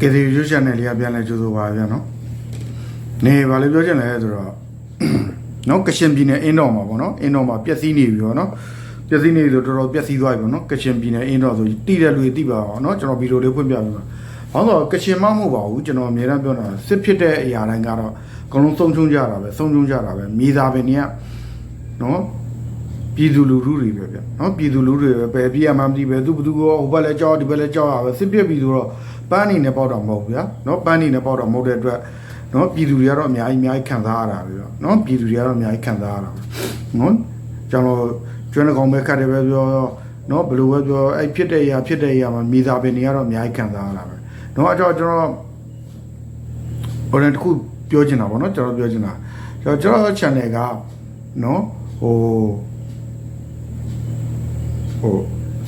ကယ်ဒီရွှေချန်နယ်လေးကပြန်လဲကြိုးဆိုပါဗျာနော်နေဘာလို့ပြောချင်လဲဆိုတော့နော်ကရှင်ပြည်နယ်အင်းတော်မှာပေါ့နော်အင်းတော်မှာပျက်စီးနေပြီပေါ့နော်ပျက်စီးနေပြီဆိုတော့တော်တော်ပျက်စီးသွားပြီပေါ့နော်ကရှင်ပြည်နယ်အင်းတော်ဆိုတိတဲ့လူတွေတိပါအောင်နော်ကျွန်တော်ဗီဒီယိုလေးဖွင့်ပြပြပါဘာလို့လဲဆိုတော့ကရှင်မမဟုတ်ပါဘူးကျွန်တော်အများအားပြောတာစစ်ဖြစ်တဲ့အရာတိုင်းကတော့အကုန်လုံးဆုံးချုံကြတာပဲဆုံးချုံကြတာပဲမြေသားပင်တွေကနော် ပြည်သူလူထုတွေပဲဗျနော်ပြည်သူလူထုတွေပဲပဲပြည်ရမှမသိပဲသူဘသူကဟိုဘက်လဲကြောက်ဒီဘက်လဲကြောက်ရပဲစစ်ပြစ်ပြီဆိုတော့ပန်းနေနဲ့ပေါက်တော့မဟုတ်ဘူးဗျာနော်ပန်းနေနဲ့ပေါက်တော့မဟုတ်တဲ့အတွက်နော်ပြည်သူတွေကတော့အများကြီးအများကြီးခံစားရတာပဲဗျနော်ပြည်သူတွေကတော့အများကြီးခံစားရတာပဲနော်ကျွန်တော်ကျွမ်းတကောင်ပဲခတ်တယ်ပဲပြောနော်ဘယ်လိုပဲပြောအဲ့ဖြစ်တဲ့အရာဖြစ်တဲ့အရာမှာမြေသားပင်တွေကတော့အများကြီးခံစားရတာပဲနော်အကြောကျွန်တော်ဟိုတခုပြောချင်တာဗောနော်ကျွန်တော်ပြောချင်တာကျွန်တော်ကျွန်တော် channel ကနော်ဟို ဟို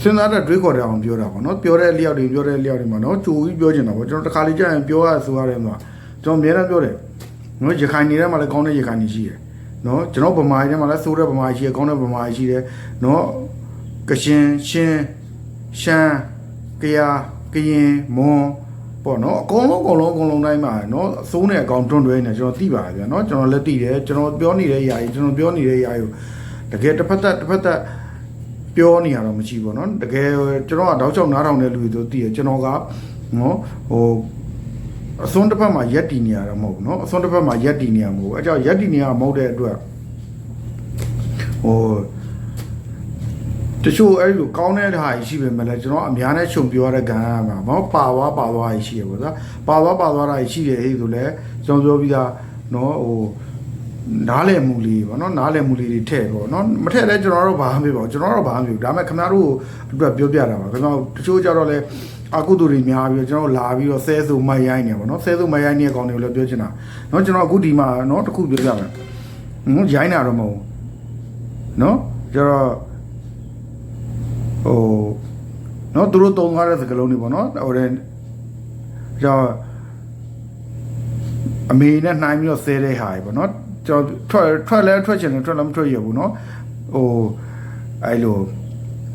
စဉ်းစားတဲ့တွေးခေါ်တဲ့အောင်ပြောတာပေါ့နော်ပြောတဲ့လျောက်တွေပြောတဲ့လျောက်တွေမှာနော်ကြိုပြီးပြောချင်တာပေါ့ကျွန်တော်တစ်ခါလေးကြာရင်ပြောရဆိုရတယ်မှာကျွန်တော်အများအားပြောတယ်နော်ရခိုင်နေထဲမှာလည်းကောင်းတဲ့ရခိုင်နေရှိတယ်နော်ကျွန်တော်ဗမာပြည်ထဲမှာလည်းဆိုးတဲ့ဗမာပြည်ရှိတယ်ကောင်းတဲ့ဗမာပြည်ရှိတယ်နော်ကရှင်ရှင်ရှမ်းကယာကရင်မွန်ပေါ့နော်အကုန်လုံးအကုန်လုံးအကုန်လုံးတိုင်းမှာနော်အစိုးနဲ့အကောင်တွန်းတွဲနေကျွန်တော်သိပါတယ်ဗျာနော်ကျွန်တော်လည်းသိတယ်ကျွန်တော်ပြောနေတဲ့အရာကြီးကျွန်တော်ပြောနေတဲ့အရာကြီးကိုတကယ်တစ်ဖက်သက်တစ်ဖက်သက် ပြောနေရတော့မရှိဘူးเนาะတကယ်ကျွန်တော်ကတောက်ချောက်နားထောင်တဲ့လူတွေဆိုသိရကျွန်တော်ကနော်ဟိုအစွန်းတစ်ဖက်မှာရက်တီနေရတာမဟုတ်ဘူးเนาะအစွန်းတစ်ဖက်မှာရက်တီနေရမဟုတ်ဘူးအဲကြောင့်ရက်တီနေရမဟုတ်တဲ့အတွက်ဟိုတချို့အဲ့လိုကောင်းတဲ့ဟာရှိပေမဲ့လည်းကျွန်တော်အများနဲ့ခြုံပြောရတဲ့ကံရမှာဘာပါသွားပါသွားရှိရပေါ့ကွာပါသွားပါသွားတာရှိတယ်ဟဲ့ဆိုလဲကျွန်တော်ပြောပြီးသားเนาะဟို နားလည်မှုလေးပေါ့နော်နားလည်မှုလေးတွေထည့်ပေါ့နော်မထည့်လဲကျွန်တော်တို့ဘာမှမဖြစ်ပါဘူးကျွန်တော်တို့ဘာမှမဖြစ်ဘူးဒါပေမဲ့ခင်ဗျားတို့အတွက်ပြောပြတာပါခင်ဗျားတို့တချို့ကြတော့လဲအကုသိုလ်တွေများပြီးတော့ကျွန်တော်လာပြီးတော့ဆဲဆိုမိုက်ရိုင်းနေပါတော့ဆဲဆိုမိုက်ရိုင်းနေတဲ့အကောင်တွေကိုလည်းပြောချင်တာเนาะကျွန်တော်အခုဒီမှာเนาะတစ်ခုပြောပြမယ်ဟိုရိုင်းတာတော့မဟုတ်ဘူးเนาะကျတော့ဟိုเนาะသူတို့တုံးကားတဲ့စကလုံးတွေပေါ့เนาะဟိုတဲ့ကျတော့အမေနဲ့နှိုင်းပြီးတော့ဆဲတဲ့ဟာတွေပေါ့เนาะ ကျွန်တော်ထွက်ထွက်လဲထွက်ချင်တယ်ထွက်လည်းမထွက်ရဘူးเนาะဟိုအဲ့လို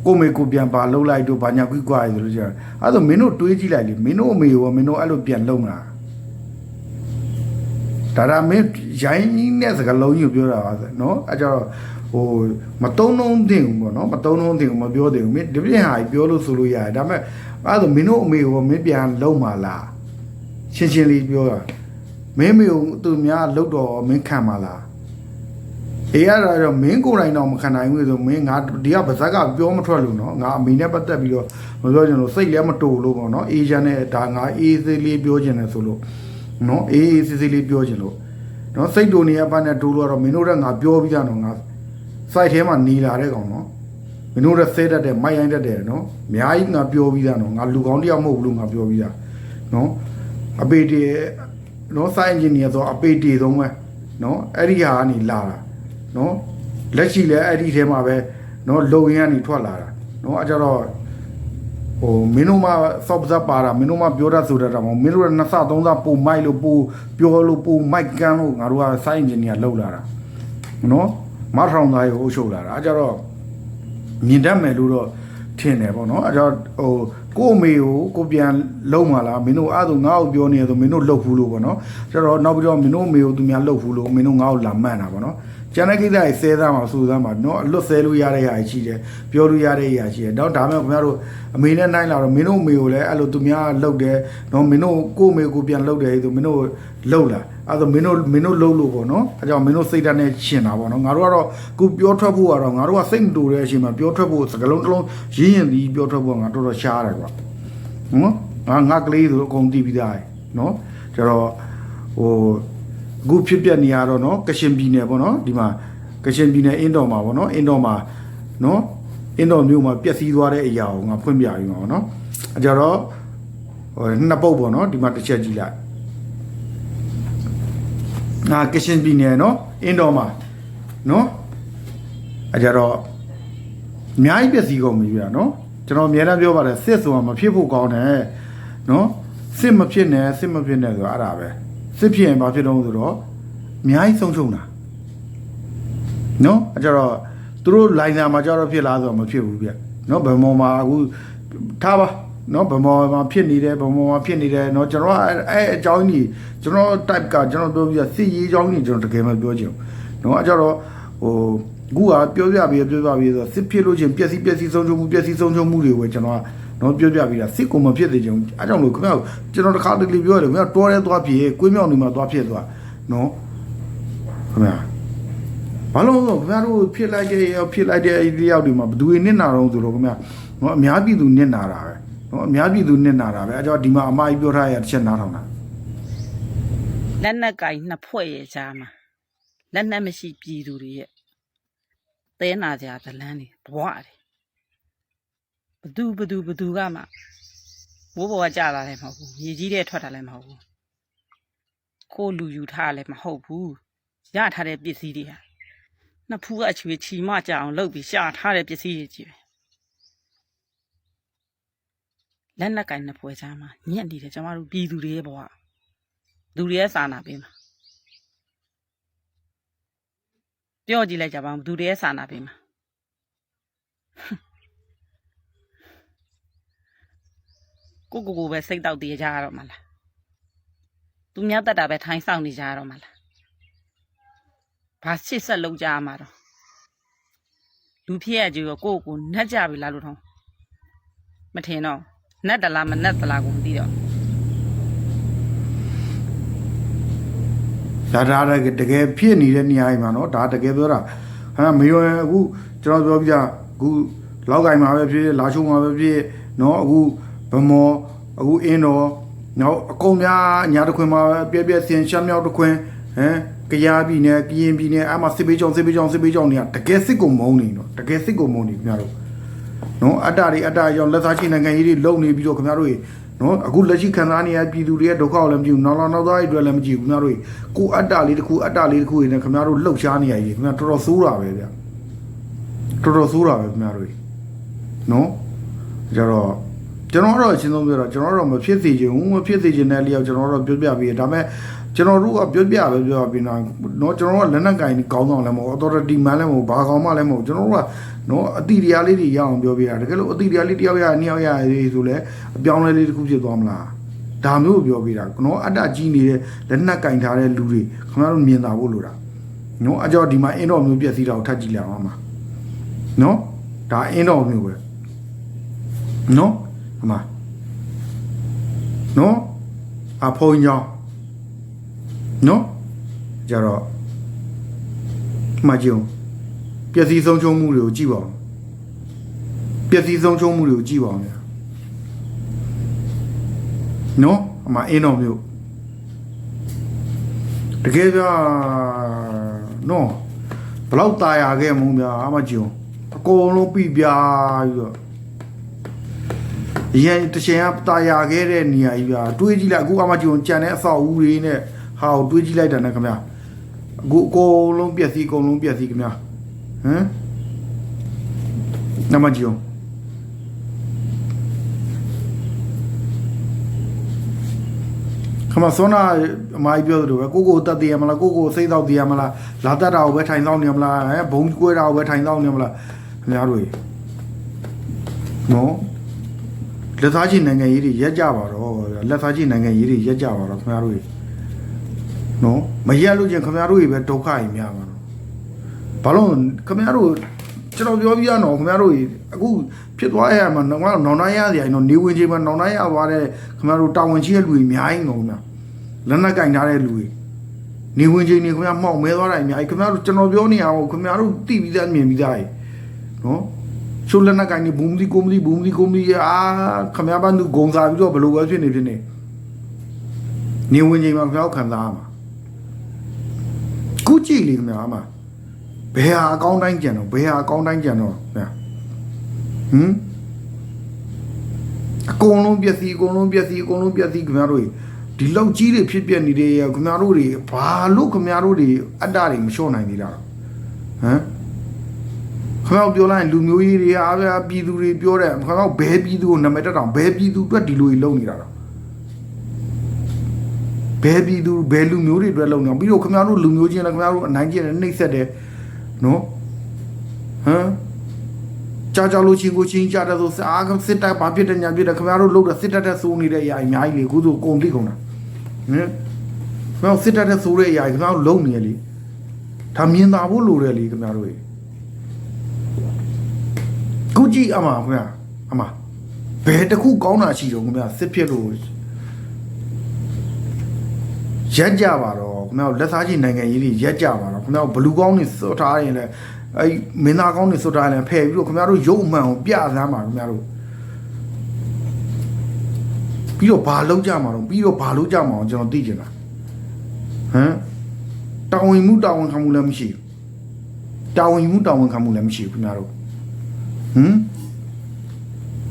ကိုမေကိုပြန်ပါလှုပ်လိုက်တို့ဘာညာကွီကွာရဆိုလို့ကျတော့အဲ့ဒါမင်းတို့တွေးကြည့်လိုက်လေမင်းတို့အမေရောမင်းတို့အဲ့လိုပြန်လုံလာဒါဒါမင်းရိုင်းနဲ့စကလုံးကြီးကိုပြောတာပါဆိုနော်အဲ့ကြတော့ဟိုမတုံးလုံးတင်ဘူးပေါ့နော်မတုံးလုံးတင်ဘူးမပြောတင်ဘူးမင်းဒီပြင်ဟာကြီးပြောလို့ဆိုလို့ရတယ်ဒါပေမဲ့အဲ့ဒါမင်းတို့အမေရောမင်းပြန်လုံมาလားရှင်းရှင်းလေးပြောတာ မင်းမေကိုသူများလှုပ်တော့မင်းခံมาလားအေးရတာတော့မင်းကိုယ်တိုင်တော့မခံနိုင်ဘူးဆိုမင်းငါဒီကဗဇက်ကပြောမထွက်လို့နော်ငါအမေနဲ့ပတ်သက်ပြီးတော့မပြောချင်လို့စိတ်လည်းမတူလို့ပေါ့နော်အေးချမ်းနဲ့ဒါငါအေးသေးလေးပြောချင်တယ်ဆိုလို့နော်အေးအေးသေးသေးလေးပြောချင်လို့နော်စိတ်တူနေရပါနဲ့တူလို့တော့မင်းတို့ကငါပြောပြီးသားနော်ငါစိုက်ထဲမှာနေလာတဲ့ကောင်နော်မင်းတို့ကဆဲတတ်တယ်မိုက်ရိုင်းတတ်တယ်နော်အများကြီးငါပြောပြီးသားနော်ငါလူကောင်းတယောက်မဟုတ်ဘူးလို့ငါပြောပြီးသားနော်အပေတီ နော်စိုက်အင်ဂျင်နီယာဆိုအပေတီသုံးပဲနော်အဲ့ဒီဟာကနေလာတာနော်လက်ရှိလည်းအဲ့ဒီထဲမှာပဲနော်လုံရင်းကနေထွက်လာတာနော်အကြတော့ဟိုမင်းတို့မစော့ပစပ်ပါတာမင်းတို့မပြောတတ်ဆိုတတ်တာမဟုတ်မင်းတို့ကနှစ်ဆသုံးဆပိုမိုက်လို့ပိုပြောလို့ပိုမိုက်ကန်လို့ငါတို့ကစိုင်းအင်ဂျင်နီယာလောက်လာတာနော်မထောင်သားရေအုပ်ချုပ်လာတာအကြတော့မြင်တတ်မယ်လို့တော့ထင်တယ်ပေါ့နော်အကြတော့ဟို ကို့အမေကိုကိုပြန်လုံးမလားမင်းတို့အဲ့ဒါငါ့ကိုပြောနေရဆိုမင်းတို့လှုပ်ဘူးလို့ပေါ့နော်ကျတော့နောက်ပြီးတော့မင်းတို့အမေကိုသူများလှုပ်ဘူးလို့မင်းတို့ငါ့ကိုလာမှန်းတာပေါ့နော် ကျန်တဲ့ကိစ္စတွေဆဲသားမှာစူသားမှာနော်အလွတ်ဆဲလို့ရတဲ့အရာရှိတယ်ပြောလို့ရတဲ့အရာရှိတယ်တော့ဒါမှမဟုတ်ခင်ဗျားတို့အမေနဲ့နိုင်လာတော့မင်းတို့အမေကိုလည်းအဲ့လိုသူများလှုပ်တယ်နော်မင်းတို့ကိုမေကိုပြန်လှုပ်တယ်ဆိုမင်းတို့လှုပ်လာအဲ့ဒါမင်းတို့မင်းတို့လှုပ်လို့ပေါ့နော်အဲကြောင့်မင်းတို့စိတ်ဓာတ်နဲ့ရှင်တာပေါ့နော်ငါတို့ကတော့ကိုပြောထွက်ဖို့ကတော့ငါတို့ကစိတ်မတူတဲ့အချိန်မှာပြောထွက်ဖို့စကလုံးတစ်လုံးရင်းရင်ပြီးပြောထွက်ဖို့ငါတော်တော်ရှားတယ်ကွာနော်ငါငါကလေးဆိုတော့အကုန်တီးပြီးသားနော်ကျတော့ဟို အခုဖြစ်ပြနေရတော့เนาะကရှင်ပြည်နယ်ပေါ့เนาะဒီမှာ ကချင်ပြည်နယ်အင်းတော်မှာပေါ့နော်အင်းတော်မှာနော်အင်းတော်မြို့မှာပျက်စီးသွားတဲ့အရာကိုငါဖွင့်ပြပြီးမှာပေါ့နော်အကြတော့ဟိုနှစ်ပုတ်ပေါ့နော်ဒီမှာတစ်ချက်ကြည့်လိုက်ငါကချင်ပြည်နယ်နော်အင်းတော်မှာနော်အကြတော့အများကြီးပျက်စီးကုန်ပြီပြနော်ကျွန်တော်အများအားပြောပါတယ်စစ်ဆိုတာမဖြစ်ဖို့ကောင်းတယ်နော်စစ်မဖြစ်နဲ့စစ်မဖြစ်နဲ့ဆိုတာအဲ့ဒါပဲ စစ်ဖြစ်ရင်ဘာဖြစ်တော့ဆိုတော့အများကြီးဆုံးရှုံးတာနော်အဲကြတော့သူတို့လိုင်နာမှာကြတော့ဖြစ်လားဆိုတော့မဖြစ်ဘူးဗျနော်ဗမောမှာအခုထားပါနော်ဗမောမှာဖြစ်နေတယ်ဗမောမှာဖြစ်နေတယ်နော်ကျွန်တော်ကအဲအဲအကြောင်းကြီးကျွန်တော် type ကကျွန်တော်ပြောပြစစ်ရေးအကြောင်းကြီးကျွန်တော်တကယ်မပြောချင်ဘူးနော်အဲကြတော့ဟိုခုကပြောပြပြီးပြောပြပြီးဆိုစစ်ဖြစ်လို့ချင်းပျက်စီးပျက်စီးဆုံးရှုံးမှုပျက်စီးဆုံးရှုံးမှုတွေကိုကျွန်တော်က နော်ပြောပြပြီးတာစစ်ကိုမဖြစ်သေးချင်ဘူးအဲကြောင့်လို့ခင်ဗျားကျွန်တော်တခါတလေပြောရတယ်ခင်ဗျားတော်ရဲသွားဖြစ်ကွေးမြောက်နေမှာသွားဖြစ်သွားနော်ခင်ဗျာဘာလို့လဲဆိုတော့ခင်ဗျားတို့ဖြစ်လိုက်တဲ့ရောက်ဖြစ်လိုက်တဲ့အဲဒီရောက်တွေမှာဘယ်သူတွေနစ်နာတော့ဆိုတော့ခင်ဗျာနော်အများပြည်သူနစ်နာတာပဲနော်အများပြည်သူနစ်နာတာပဲအဲကြောင့်ဒီမှာအမကြီးပြောထားရတစ်ချက်နားထောင်တာလက်နက်ကင်နှစ်ဖွဲ့ရဲ့ကြားမှာလက်နက်မရှိပြည်သူတွေရဲ့သဲနာကြဇလန်းတွေဘဝတွေဘ သူဘသူဘသူကမှဘိုးဘဝကြလာလည်းမဟုတ်ဘူးမြေကြီးတဲ့ထွက်တာလည်းမဟုတ်ဘူးကိုယ်လူယူထားလည်းမဟုတ်ဘူးရထားတဲ့ပစ္စည်းတွေဟာနှစ်ဖူးကအချွေချီမကြအောင်လုပ်ပြီးရှာထားတဲ့ပစ္စည်းတွေကြီးပဲလက်နက်ကင်နှစ်ဖွဲ့ကြားမှာညက်နေတယ်ကျမတို့ပြည်သူတွေရဲ့ဘဝလူတွေရဲ့စာနာပေးမှာပြောကြည့်လိုက်ကြပါဦးလူတွေရဲ့စာနာပေးမှာ ကိုကိုကိုပဲစိတ်တောက်တည်ကြရတော့မှာလားသူများတက်တာပဲထိုင်းဆောင်နေကြရတော့မှာလားဘာရှစ်ဆက်လုံးကြရမှာတော့လူဖြစ်ရကြရောကိုယ့်ကိုယ်နှက်ကြပြီလားလို့ထောင်းမထင်တော့နှက်တလားမနှက်တလားကိုမသိတော့ဒါဒါတကယ်တကယ်ဖြစ်နေတဲ့နေရာကြီးမှာနော်ဒါတကယ်ပြောတာဟာမယောရင်အခုကျွန်တော်ပြောပြအခုလောက်ကင်မှာပဲဖြစ်လာချုံမှာပဲဖြစ်နော်အခု ဗမောအခုအင်းတော်နော်အကုန်များညာတစ်ခွင်မှာပဲပြက်ပြက်စင်ရှမ်းမြောက်တစ်ခွင်ဟမ်ကရားပြည်နယ်ကရင်ပြည်နယ်အမှစစ်ပေးကြောင်စစ်ပေးကြောင်စစ်ပေးကြောင်တွေကတကယ်စစ်ကိုမုန်းနေနော်တကယ်စစ်ကိုမုန်းနေခင်ဗျားတို့နော်အတ္တတွေအတ္တရောလက်သားချိနိုင်ငံရေးတွေလုံနေပြီးတော့ခင်ဗျားတို့ရေနော်အခုလက်ရှိခံစားနေရပြည်သူတွေရဲ့ဒုက္ခကိုလည်းမကြည့်ဘူးနောက်နောက်နောက်သားတွေအတွက်လည်းမကြည့်ဘူးခင်ဗျားတို့ရေကိုအတ္တလေးတစ်ခုအတ္တလေးတစ်ခုတွေနဲ့ခင်ဗျားတို့လှုပ်ရှားနေရကြီးခင်ဗျားတော်တော်ဆိုးတာပဲဗျတော်တော်ဆိုးတာပဲခင်ဗျားတို့ရေနော်ကြတော့ ကျွန်တော်တော့အရှင်းဆုံးပြောတာကျွန်တော်တော့မဖြစ်စေချင်ဘူးမဖြစ်စေချင်တဲ့လျောက်ကျွန်တော်တော့ပြောပြပြီးဒါပေမဲ့ကျွန်တော်တို့ကပြောပြပဲပြောပြီးတော့နော်ကျွန်တော်ကလက်နက်ကင်ကောင်းဆောင်လည်းမဟုတ် authority man လည်းမဟုတ်ဘာကောင်မှလည်းမဟုတ်ကျွန်တော်တို့ကနော်အတိတရားလေးတွေရအောင်ပြောပြတာတကယ်လို့အတိတရားလေးတယောက်ရနှစ်ယောက်ရရေးဆိုလဲအပြောင်းလဲလေးတစ်ခုဖြစ်သွားမလားဒါမျိုးကိုပြောပြတာနော်အတ္တကြီးနေတဲ့လက်နက်ကင်ထားတဲ့လူတွေခင်ဗျားတို့မြင်တာဖို့လိုတာနော်အကြောဒီမှာအင်းတော်မျိုးပြက်စီးတာကိုထပ်ကြည့်လိုက်အောင်ပါနော်ဒါအင်းတော်မျိုးပဲနော် အမနော်အဖုန်ကြောင့်နော်ကြတော့မှကြည့်အောင်ပျက်စီးဆုံးရှုံးမှုတွေကိုကြည့်ပါဦးပျက်စီးဆုံးရှုံးမှုတွေကိုကြည့်ပါဦးညာနော်အမအင်းတော်မျိုးတကယ်ပြနော်ဘလောက်ตายရခဲ့မုံဗျာအမကြည့်အောင်အကုန်လုံးပြပြပြီးတော့ ရန်တချင်ကတာယာခဲ့တဲ့နေရာကြီးပြတွေးကြည့်လိုက်အခုအမှကြုံကြံတဲ့အဆောက်အဦတွေနဲ့ဟာကိုတွေးကြည့်လိုက်တာနဲ့ခင်ဗျာအခုအကုန်လုံးပြက်စီးအကုန်လုံးပြက်စီးခင်ဗျာဟမ်နမကြုံခမစောနာအမကြီးပြောသလိုပဲကိုကိုတတ်တည်ရမလားကိုကိုစိတ်တော့တည်ရမလားလာတတ်တာကိုပဲထိုင်တော့နေမလားဟမ်ဘုံကွဲတာကိုပဲထိုင်တော့နေမလားခင်ဗျားတို့နော် လက်သားချင်းနိုင်ငံရေးတွေရက်ကြပါတော့လက်သားချင်းနိုင်ငံရေးတွေရက်ကြပါတော့ခင်ဗျားတို့ကြီးနော်မရက်လို့ချင်းခင်ဗျားတို့ကြီးပဲဒုက္ခကြီးများမှာတော့ဘာလို့ခင်ဗျားတို့ကျွန်တော်ပြောပြရတော့ခင်ဗျားတို့ကြီးအခုဖြစ်သွားရမှာနောင်နောင်နိုင်ရစရာနော်နေဝင်ချင်းမှာနောင်နိုင်ရသွားတဲ့ခင်ဗျားတို့တာဝန်ရှိတဲ့လူတွေအများကြီးငုံများလက်နက်ကင်ထားတဲ့လူတွေနေဝင်ချင်းနေခင်ဗျားမှောက်မဲသွားတာအများကြီးခင်ဗျားတို့ကျွန်တော်ပြောနေရအောင်ခင်ဗျားတို့သိပြီးသားမြင်ပြီးသားကြီးနော် ချိုးလက်နက်ကိုင်းနေဘူးမဒီကိုမဒီဘူးမဒီကိုမဒီအာခမရဘန်သူဂုံစားပြီးတော့ဘယ်လိုပဲဖြစ်နေဖြစ်နေနေဝင်ချိန်မှာခရောက်ခံစားရမှာကုကြည့်လေခင်ဗျာအမဘယ်ဟာအကောင်းတိုင်းကြံတော့ဘယ်ဟာအကောင်းတိုင်းကြံတော့ဟမ်ဟမ်အကုန်လုံးပြက်စီအကုန်လုံးပြက်စီအကုန်လုံးပြက်စီခင်ဗျားတို့ဒီလောက်ကြီးတွေဖြစ်ပြနေတဲ့ခင်ဗျားတို့တွေဘာလို့ခင်ဗျားတို့တွေအတ္တတွေမလျှော့နိုင်သေးတာဟမ် ခမောက်ပြောလိုက်ရင်လူမျိုးကြီးတွေအားပြပြည်သူတွေပြောတယ်ခမောက်ဘဲပြည်သူကိုနာမည်တက်တောင်ဘဲပြည်သူအတွက်ဒီလိုကြီးလုပ်နေတာတော့ဘဲပြည်သူဘဲလူမျိုးတွေအတွက်လုပ်နေတာပြီးတော့ခမောက်တို့လူမျိုးချင်းလည်းခမောက်တို့အနိုင်ကျင့်တယ်နှိပ်စက်တယ်နော်ဟမ်ကြာကြာလို့ချင်းကိုချင်းကြတဲ့ဆိုအာကစစ်တပ်ဘာဖြစ်တယ်ညာဖြစ်တယ်ခင်ဗျားတို့လို့တဲ့စစ်တပ်တဲ့စိုးနေတဲ့အရာအများကြီးလေအခုဆိုကုန်သိကုန်တာဟင်ခင်ဗျားတို့စစ်တပ်တဲ့စိုးတဲ့အရာခင်ဗျားတို့လုံနေရလေဒါမြင်သာဖို့လိုတယ်လေခင်ဗျားတို့ခု ကြည့်အမခင်ဗျာအမဘယ်တစ်ခုကောင်းတာရှိတော့ခင်ဗျာစစ်ဖြစ်လို့ရက်ကြပါတော့ခင်ဗျားတို့လက်စားချင်းနိုင်ငံရေးတွေရက်ကြပါတော့ခင်ဗျားတို့ဘလူကောင်းနေစောထားရင်လည်းအဲမင်းသားကောင်းနေစောထားရင်လည်းဖယ်ပြီးတော့ခင်ဗျားတို့ရုပ်အမှန်ကိုပြစမ်းပါခင်ဗျားတို့ပြီးတော့ဘာလုံးကြမှာတော့ပြီးတော့ဘာလုံးကြမှာအောင်ကျွန်တော်သိချင်တာဟမ်တာဝန်မှုတာဝန်ခံမှုလည်းမရှိဘူးတာဝန်မှုတာဝန်ခံမှုလည်းမရှိဘူးခင်ဗျားတို့ ဟမ်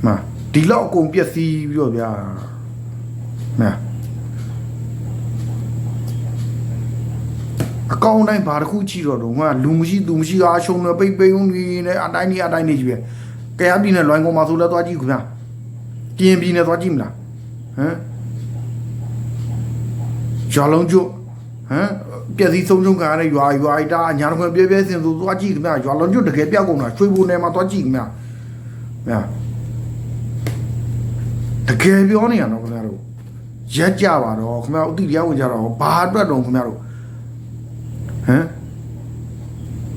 မဒီလောက်အကုန်ပြက်စီးပြီးတော့ဗျာမအကောင့်တိုင်းဘာတစ်ခုကြည့်တော့တော့ငါလူမရှိသူမရှိအားရှုံနေပိတ်ပိတ်ုံနေနဲ့အတိုင်းနေအတိုင်းနေကြီးပဲကဲအပြည်နဲ့လွိုင်းကုန်မှာဆိုလဲသွားကြည့်ခင်ဗျာကရင်ပြည်နဲ့သွားကြည့်မလားဟမ်ရွာလုံးကျွတ်ဟမ် ပြည့်စည်ဆုံးဆုံးခံရတဲ့ရွာရွာအိတာအညာတခွင့်ပြည့်ပြည့်စင်ဆိုသွားကြည့်ခင်ဗျာရွာလုံးကျွတ်တကယ်ပြောက်ကုန်တာရွှေဘုံနယ်မှာသွားကြည့်ခင်ဗျာဗျာတကယ်ပြောနေရတော့ခင်ဗျားတို့ရက်ကြပါတော့ခင်ဗျားတို့အတိတရားဝင်ကြတော့ဘာအတွက်တော့ခင်ဗျားတို့ဟမ်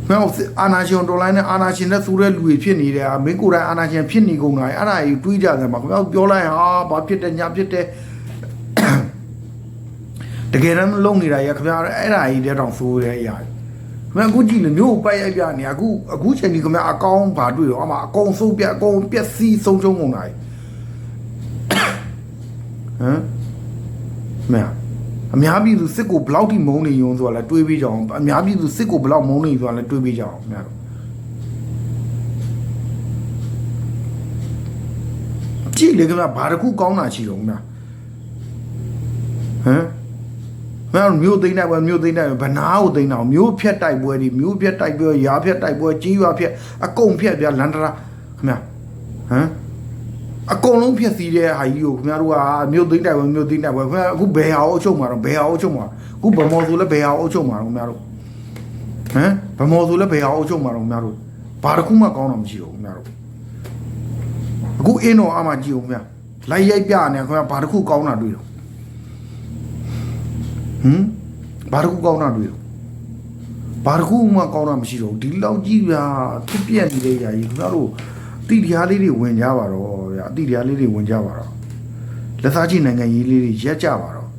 မင်းအာနာရှင်တော်လိုင်းနဲ့အာနာရှင်နဲ့သူတဲ့လူတွေဖြစ်နေတယ်မင်းကိုယ်တိုင်အာနာရှင်ဖြစ်နေကုန်တာအဲ့ဒါကြီးတွေးကြတယ်မှာခင်ဗျားပြောလိုက်ဟာဘာဖြစ်တယ်ညာဖြစ်တယ် တကယ်တမ်းလုံးနေတာရခင်ဗျားအဲ့ဒါကြီးတဲ့တောင်ဆိုးတဲ့အရာခင်ဗျားအခုကြည့်လေမျိုးပိုက်ရိုက်ပြနေအခုအခုချိန်ဒီခင်ဗျားအကောင်းဘာတွေ့တော့အမအကောင်ဆုံးပြအကောင်ပြက်စီးဆုံးရှုံးကုန်တာဟမ်မင်းအများပြည်သူစစ်ကိုဘလောက်ထိမုန်းနေရုံဆိုတာလဲတွေးပြီးကြအောင်အများပြည်သူစစ်ကိုဘလောက်မုန်းနေဆိုတာလဲတွေးပြီးကြအောင်ခင်ဗျားတို့ကြည့်လေခင်ဗျာဘာတစ်ခုကောင်းတာရှိတော့ခင်ဗျာဟမ် မင်းမျိုးသိမ့်နိုင်ပွဲမျိုးသိမ့်နိုင်ပွဲဗနာကိုသိမ့်တော့မျိုးဖြတ်တိုက်ပွဲတွေမျိုးဖြတ်တိုက်ပွဲရာဖြတ်တိုက်ပွဲကြီးရွာဖြတ်အကုန်ဖြတ်ပြလန်တရာခင်ဗျာဟမ်အကုန်လုံးဖြစ်စီတဲ့ဟာကြီးကိုခင်ဗျားတို့ကမြို့သိမ့်တိုက်ပွဲမြို့သိမ့်တိုက်ပွဲခင်ဗျာအခုဘယ်ဟာအုပ်ချုပ်မှာတော့ဘယ်ဟာအုပ်ချုပ်မှာအခုဗမော်ဆိုလဲဘယ်ဟာအုပ်ချုပ်မှာတော့ခင်ဗျားတို့ဟမ်ဗမော်ဆိုလဲဘယ်ဟာအုပ်ချုပ်မှာတော့ခင်ဗျားတို့ဘာတစ်ခုမှကောင်းတော့မရှိဘူးခင်ဗျားတို့အခုအင်းတော်အမှကြည့်အောင်ခင်ဗျာလိုက်ရိုက်ပြနေခင်ဗျာဘာတစ်ခုကောင်းတာတွေ့တော့ ဟမ်ဘာတစ်ခုကောင်းတာတွေ့တော့ဘာတစ်ခုမှကောင်းတာမရှိတော့ဘူးဒီလောက်ကြီးဗျာဖြစ်ပြက်နေတဲ့ຢာကြီးခင်ဗျားတို့တိတရားလေးတွေဝင်ကြပါတော့ဗျာအတိတရားလေးတွေဝင်ကြပါတော့လက်စားချိနိုင်ငံရေးလေးတွေရက်ကြပါတော့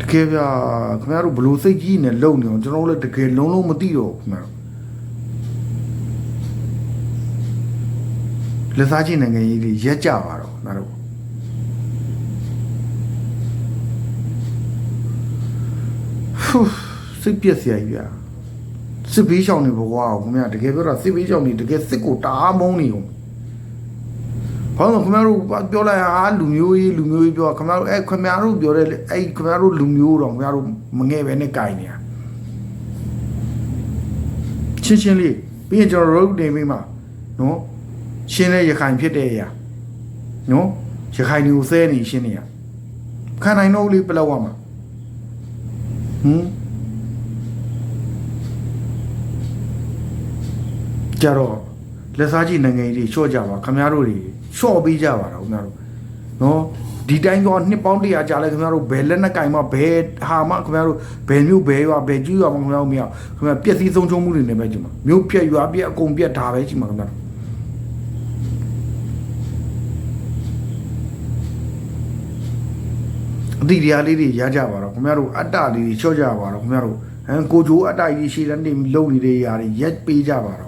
တကယ်ဗျာခင်ဗျားတို့ဘလို့စိတ်ကြီးနဲ့လုံနေအောင်ကျွန်တော်တို့လည်းတကယ်လုံးလုံးမသိတော့ဘူးခင်ဗျားတို့လက်စားချိနိုင်ငံရေးတွေရက်ကြပါတော့နားတော့ ဖူးစိတ်ပြက်စရာကြီးဗျာစစ်ဘေးရှောင်နေဘဝကိုခင်ဗျာတကယ်ပြောတာစစ်ဘေးရှောင်နေတကယ်စစ်ကိုတအားမုန်းနေုံဘာလို့ခင်ဗျားတို့ပြောလိုက်ဟာလူမျိုးကြီးလူမျိုးကြီးပြောခင်ဗျားတို့အဲ့ခင်ဗျားတို့ပြောတဲ့အဲ့ခင်ဗျားတို့လူမျိုးတော့ခင်ဗျားတို့မငဲ့ပဲနဲ့ကြိုင်နေတာချင်းချင်းလေးပြီးရင်ကျွန်တော်တို့နေမိမှာနော်ရှင်းတဲ့ရခိုင်ဖြစ်တဲ့အရာနော်ရခိုင်တွေကိုဆဲနေရှင်းနေရခံနိုင်တော့လေးဘယ်လောက်ရမှာ ဟမ်ကြတော့လက်စားကြီးနိုင်ငံကြီးတွေချော့ကြပါခင်ဗျားတို့တွေချော့ပေးကြပါတော့ခင်ဗျားတို့နော်ဒီတိုင်းတော့နှစ်ပေါင်းတရာကြာလဲခင်ဗျားတို့ဘယ်လက်နဲ့ကင်မဘယ်ဟာမှခင်ဗျားတို့ဘယ်မျိုးဘယ်ရွာဘယ်ကြီးရွာမှခင်ဗျားတို့မရခင်ဗျားပြက်စီးဆုံးချုံမှုတွေနေပဲကြည့်မှာမျိုးပြက်ရွာပြက်အကုန်ပြက်ဒါပဲကြည့်မှာခင်ဗျားတို့ တိတရားလေးတွေရကြပါတော့ခင်ဗျားတို့အတ္တလေးတွေချော့ကြပါတော့ခင်ဗျားတို့ဟမ်ကိုဂျိုးအတ္တကြီးရှိတဲ့နေလုံနေတဲ့ຢာတွေရက်ပေးကြပါတော့